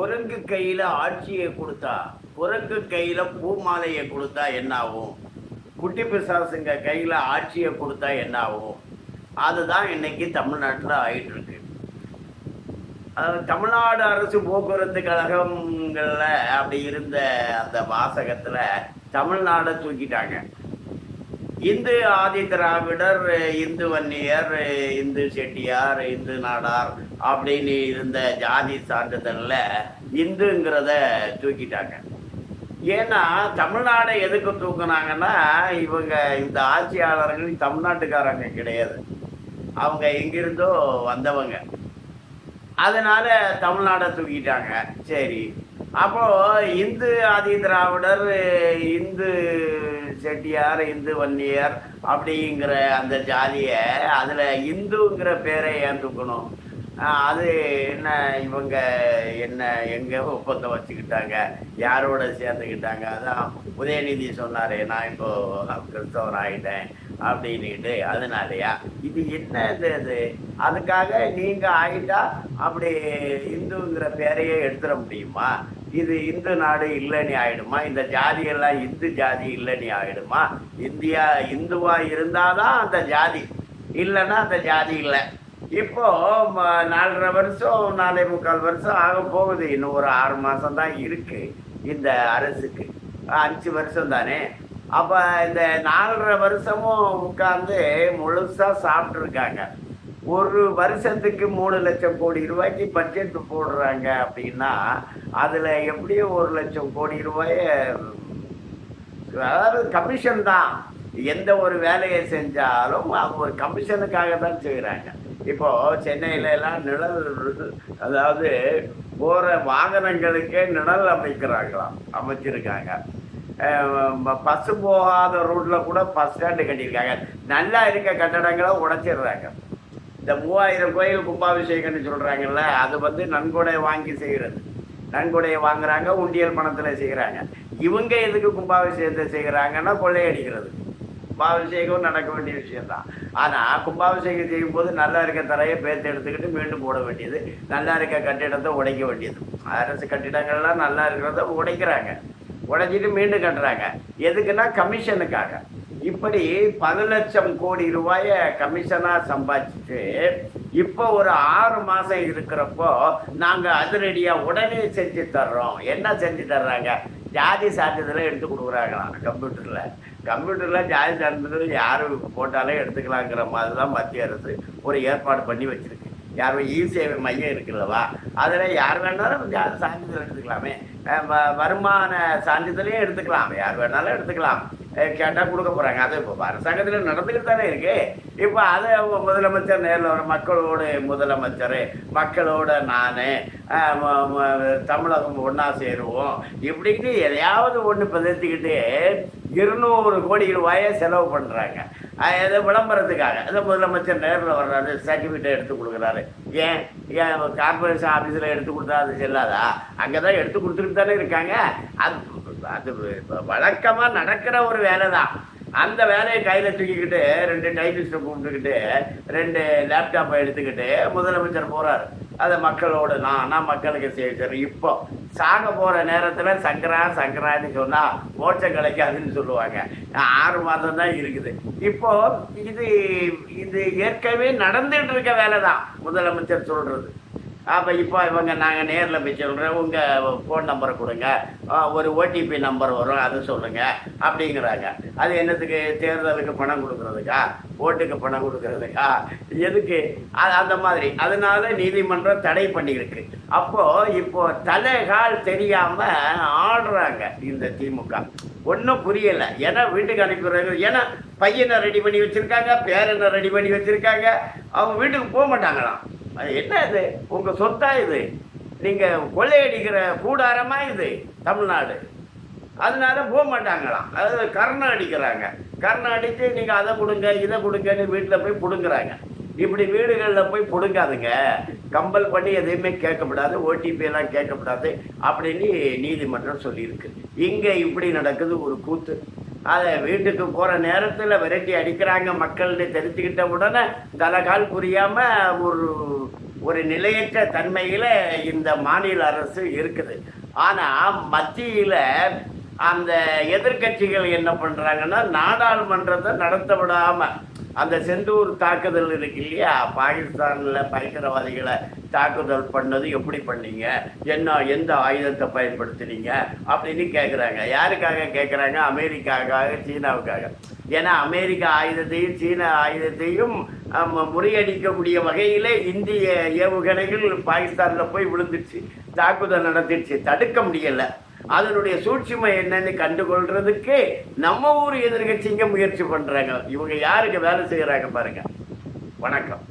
குரங்கு கையில் ஆட்சியை கொடுத்தா குரங்கு கையில் பூமாலையை கொடுத்தா என்னாகும்? குட்டி பிசாசுங்க கையில் ஆட்சியை கொடுத்தா என்னாகும்? அதுதான் இன்னைக்கு தமிழ்நாட்டில் ஆகிட்டுருக்கு அதாவது தமிழ்நாடு அரசு போக்குவரத்து கழகங்கள்ல அப்படி இருந்த அந்த வாசகத்தில் தமிழ்நாடை தூக்கிட்டாங்க. இந்து ஆதி திராவிடர் இந்து வன்னியர் இந்து செட்டியார் இந்து நாடார் அப்படின்னு இருந்த ஜாதி சான்றிதழில் இந்துங்கிறத தூக்கிட்டாங்க. ஏன்னா தமிழ்நாடை எதுக்கு தூக்குனாங்கன்னா இவங்க இந்த ஆட்சியாளர்கள் தமிழ்நாட்டுக்காரங்க கிடையாது. அவங்க எங்கிருந்தோ வந்தவங்க. அதனால தமிழ்நாடை தூக்கிட்டாங்க. சரி அப்போ இந்து ஆதி திராவிடர் இந்து செட்டியார் இந்து வன்னியர் அப்படிங்கிற அந்த ஜாதியை அதில் இந்துங்கிற பேரை ஏன் தூக்கணும்? அது என்ன இவங்க என்ன எங்கே ஒப்பந்தம் வச்சுக்கிட்டாங்க? யாரோட சேர்ந்துக்கிட்டாங்க? அதான் உதயநிதி சொன்னாரே நான் இப்போ கிறிஸ்தவர் ஆகிட்டேன் அப்படின்னுட்டு அதனாலயா? இது என்ன இது இது அதுக்காக நீங்கள் ஆகிட்டா அப்படி இந்துங்கிற பேரையே எடுத்துட முடியுமா? இது இந்து நாடு இல்லைன்னு ஆயிடுமா? இந்த ஜாதியெல்லாம் இந்து ஜாதி இல்லைன்னு ஆயிடுமா? இந்தியா இந்துவா இருந்தாதான் அந்த ஜாதி. இல்லைன்னா அந்த ஜாதி இல்லை. இப்போ ம- நாலரை வருஷம் நாலே முக்கால் வருஷம் ஆக போகுது. இன்னும் ஒரு ஆறு மாதம் தான் இருக்கு இந்த அரசுக்கு. அஞ்சு வருஷம் தானே? அப்போ இந்த நாலரை வருஷமும் உட்காந்து முழுசாக சாப்பிட்ருக்காங்க ஒரு வருஷத்துக்கு மூணு லட்சம் கோடி ரூபாய்க்கு பட்ஜெட் போடுறாங்க அப்படின்னா அதில் எப்படியும் ஒரு லட்சம் கோடி ரூபாய அதாவது கமிஷன் தான். எந்த ஒரு வேலையை செஞ்சாலும் அவங்க ஒரு கமிஷனுக்காக தான் செய்கிறாங்க இப்போது சென்னையில எல்லாம் நிழல் அதாவது போகிற வாகனங்களுக்கே நிழல் அமைக்கிறாங்களாம் அமைச்சிருக்காங்க. பஸ்ஸு போகாத ரோட்டில் கூட பஸ் ஸ்டாண்டு கட்டியிருக்காங்க. நல்லா இருக்க கட்டடங்களை உடைச்சிடுறாங்க. இந்த மூவாயிரம் கோயில் கும்பாபிஷேகம்னு சொல்கிறாங்கல்ல அது வந்து நன்கொடை வாங்கி செய்கிறது நன்கொடையை வாங்குறாங்க உண்டியல் பணத்தில் செய்கிறாங்க இவங்க எதுக்கு கும்பாபிஷேகத்தை செய்கிறாங்கன்னா கொள்ளையடிக்கிறது கும்பாபிஷேகம் நடக்க வேண்டிய விஷயம்தான். ஆனால் கும்பாபிஷேகம் செய்யும்போது நல்லா இருக்க தரையை பேர்த்து எடுத்துக்கிட்டு மீண்டும் போட வேண்டியது நல்லா இருக்க கட்டிடத்தை உடைக்க வேண்டியது. அரசு கட்டிடங்கள்லாம் நல்லா இருக்கிறத உடைக்கிறாங்க. உடைச்சிட்டு மீண்டும் கட்டுறாங்க. எதுக்குன்னா கமிஷனுக்காக. இப்படி பல லட்சம் கோடி ரூபாய கமிஷனாக சம்பாதிச்சுட்டு இப்போ ஒரு ஆறு மாதம் இருக்கிறப்போ நாங்கள் அதிரடியாக உடனே செஞ்சு தர்றோம். என்ன செஞ்சு தர்றாங்க? ஜாதி சான்றிதழை எடுத்து கொடுக்குறாங்களாம் கம்ப்யூட்டரில்? கம்ப்யூட்டரில் ஜாதி சான்றிதழ் யார் போட்டாலே எடுத்துக்கலாங்கிற மாதிரி தான் மத்திய அரசு ஒரு ஏற்பாடு பண்ணி வச்சிருக்கு. யாரும் இ சேவை மையம் இருக்குல்லவா அதில் யார் வேணாலும் ஜாதி சான்றிதழ் எடுத்துக்கலாமே. வருமான சான்றிதழையும் எடுத்துக்கலாம். யார் வேணாலும் எடுத்துக்கலாம். கேட்டால் கொடுக்க போகிறாங்க அது இப்போ அரசாங்கத்தில் நடந்துக்கிட்டு தானே இருக்கு. இப்போ அதை முதலமைச்சர் நேரில் வர மக்களோட முதலமைச்சர் மக்களோட நான் தமிழகம் ஒன்றா சேருவோம். இப்படின்னு எதையாவது ஒன்று பதத்திக்கிட்டு இருநூறு கோடி ரூபாயை செலவு பண்ணுறாங்க ஏதோ விளம்பரத்துக்காக. அதை முதலமைச்சர் நேரில் வர்றாரு சர்டிஃபிகேட்டை எடுத்து கொடுக்குறாரு. ஏன்? ஏன் கார்பரேஷன் ஆஃபீஸில் எடுத்து கொடுத்தா அது செல்லாதா? அங்கே தான் எடுத்து கொடுத்துட்டு தானே இருக்காங்க. அது அது வழக்கமாக நடக்கிற ஒரு வேலை தான் அந்த வேலையை கையில் தூக்கிக்கிட்டு ரெண்டு டைபிஸ்ட்டை கூப்பிட்டுக்கிட்டு ரெண்டு லேப்டாப்பை எடுத்துக்கிட்டு முதலமைச்சர் போகிறார் அதை மக்களோட நான் நான் மக்களுக்கு சேர்க்கிறேன் இப்போ சாக போகிற நேரத்தில் சங்கரா சங்கரான்னு சொன்னால் ஓட்டம் கிடைக்காதுன்னு சொல்லுவாங்க. ஆறு மாதம் தான் இருக்குது. இப்போ இது இது ஏற்கனவே நடந்துகிட்டு இருக்க வேலை தான் முதலமைச்சர் சொல்கிறது அப்போ இப்போ இவங்க நாங்கள் நேரில் போய் சொல்கிறோம் உங்கள் ஃபோன் நம்பரை கொடுங்க. ஒரு ஓடிபி நம்பர் வரும் அது சொல்லுங்கள் அப்படிங்கிறாங்க. அது என்னத்துக்கு? தேர்தலுக்கு பணம் கொடுக்குறதுக்கா? ஓட்டுக்கு பணம் கொடுக்குறதுக்கா? எதுக்கு? அது அந்த மாதிரி. அதனால நீதிமன்றம் தடை பண்ணியிருக்கு. அப்போது இப்போ தலைகால் தெரியாமல் ஆடுறாங்க இந்த திமுக. ஒன்றும் புரியலை. ஏன்னா வீட்டுக்கு அனுப்பிடுறாங்க ஏன்னா பையனை ரெடி பண்ணி வச்சுருக்காங்க பேரனை ரெடி பண்ணி வச்சுருக்காங்க. அவங்க வீட்டுக்கு போக மாட்டாங்களாம். அது என்ன இது? உங்கள் சொத்தா இது? நீங்கள் கொள்ளையடிக்கிற கூடாரமாக இது தமிழ்நாடு? அதனால போக மாட்டாங்களாம். அதாவது கர்ணம் அடிக்கிறாங்க. கர்ணம் அடித்து நீங்கள் அதை கொடுங்க இதை கொடுங்கன்னு வீட்டில் போய் பிடுங்குறாங்க. இப்படி வீடுகளில் போய் பிடுங்காதுங்க. கம்பல் பண்ணி எதையுமே கேட்கப்படாது ஓடிபி எல்லாம் கேட்கக்கூடாது அப்படின்னு நீதிமன்றம் சொல்லியிருக்கு. இங்கே இப்படி நடக்குது ஒரு கூத்து. அதை வீட்டுக்கு போகிற நேரத்தில் விரட்டி அடிக்கிறாங்க மக்கள்னு தெரிஞ்சுக்கிட்ட உடனே தலைகால் புரியாமல் ஒரு ஒரு நிலையற்ற தன்மையில் இந்த மாநில அரசு இருக்குது. ஆனால் மத்தியில் அந்த எதிர்க்கட்சிகள் என்ன பண்ணுறாங்கன்னா நாடாளுமன்றத்தை நடத்த விடாமல் அந்த செந்தூர் தாக்குதல் இருக்கு இல்லையா? பாகிஸ்தானில் பயங்கரவாதிகளை தாக்குதல் பண்ணது எப்படி பண்ணீங்க? என்ன எந்த ஆயுதத்தை பயன்படுத்தினீங்க? அப்படின்னு கேட்குறாங்க யாருக்காக கேட்குறாங்க அமெரிக்காவுக்காக சீனாவுக்காக. ஏன்னா அமெரிக்க ஆயுதத்தையும் சீன ஆயுதத்தையும் முறியடிக்கக்கூடிய வகையிலே இந்திய ஏவுகணைகள் பாகிஸ்தானில் போய் விழுந்துச்சு தாக்குதல் நடத்திடுச்சு தடுக்க முடியலை. அதனுடைய சூட்சுமை என்னன்னு கண்டுகொள்றதுக்கு நம்ம ஊர் எதிர்கட்சிங்க முயற்சி பண்றாங்க. இவங்க யாருக்கு வேலை செய்யறாங்க பாருங்க. வணக்கம்.